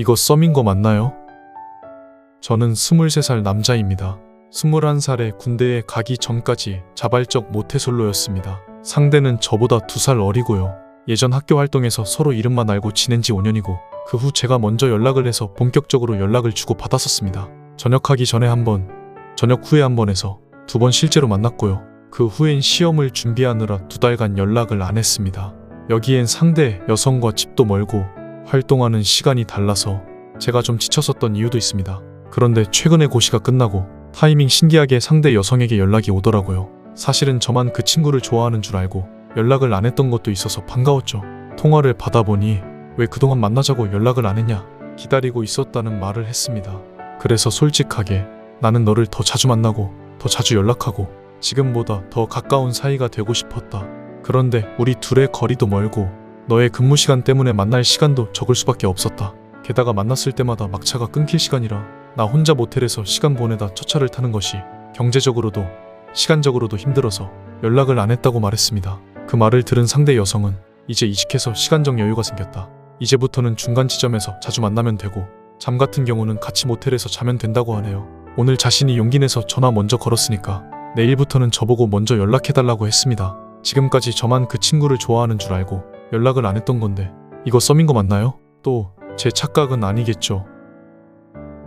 이거 썸인 거 맞나요? 저는 23살 남자입니다. 21살에 군대에 가기 전까지 자발적 모태솔로였습니다. 상대는 저보다 2살 어리고요. 예전 학교 활동에서 서로 이름만 알고 지낸 지 5년이고 그 후 제가 먼저 연락을 해서 본격적으로 연락을 주고 받았었습니다. 전역하기 전에 한 번, 전역 후에 한번 해서 두 번 실제로 만났고요. 그 후엔 시험을 준비하느라 두 달간 연락을 안 했습니다. 여기엔 상대 여성과 집도 멀고 활동하는 시간이 달라서 제가 좀 지쳤었던 이유도 있습니다. 그런데 최근에 고시가 끝나고 타이밍 신기하게 상대 여성에게 연락이 오더라고요. 사실은 저만 그 친구를 좋아하는 줄 알고 연락을 안 했던 것도 있어서 반가웠죠. 통화를 받아보니 왜 그동안 만나자고 연락을 안 했냐 기다리고 있었다는 말을 했습니다. 그래서 솔직하게 나는 너를 더 자주 만나고 더 자주 연락하고 지금보다 더 가까운 사이가 되고 싶었다. 그런데 우리 둘의 거리도 멀고 너의 근무 시간 때문에 만날 시간도 적을 수밖에 없었다. 게다가 만났을 때마다 막차가 끊길 시간이라 나 혼자 모텔에서 시간 보내다 첫 차를 타는 것이 경제적으로도 시간적으로도 힘들어서 연락을 안 했다고 말했습니다. 그 말을 들은 상대 여성은 이제 이직해서 시간적 여유가 생겼다. 이제부터는 중간 지점에서 자주 만나면 되고 잠 같은 경우는 같이 모텔에서 자면 된다고 하네요. 오늘 자신이 용기 내서 전화 먼저 걸었으니까 내일부터는 저보고 먼저 연락해달라고 했습니다. 지금까지 저만 그 친구를 좋아하는 줄 알고 연락을 안 했던 건데 이거 썸인 거 맞나요? 또 제 착각은 아니겠죠.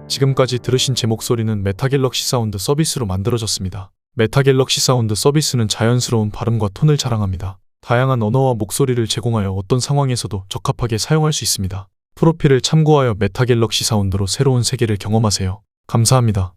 지금까지 들으신 제 목소리는 메타갤럭시 사운드 서비스로 만들어졌습니다. 메타갤럭시 사운드 서비스는 자연스러운 발음과 톤을 자랑합니다. 다양한 언어와 목소리를 제공하여 어떤 상황에서도 적합하게 사용할 수 있습니다. 프로필을 참고하여 메타갤럭시 사운드로 새로운 세계를 경험하세요. 감사합니다.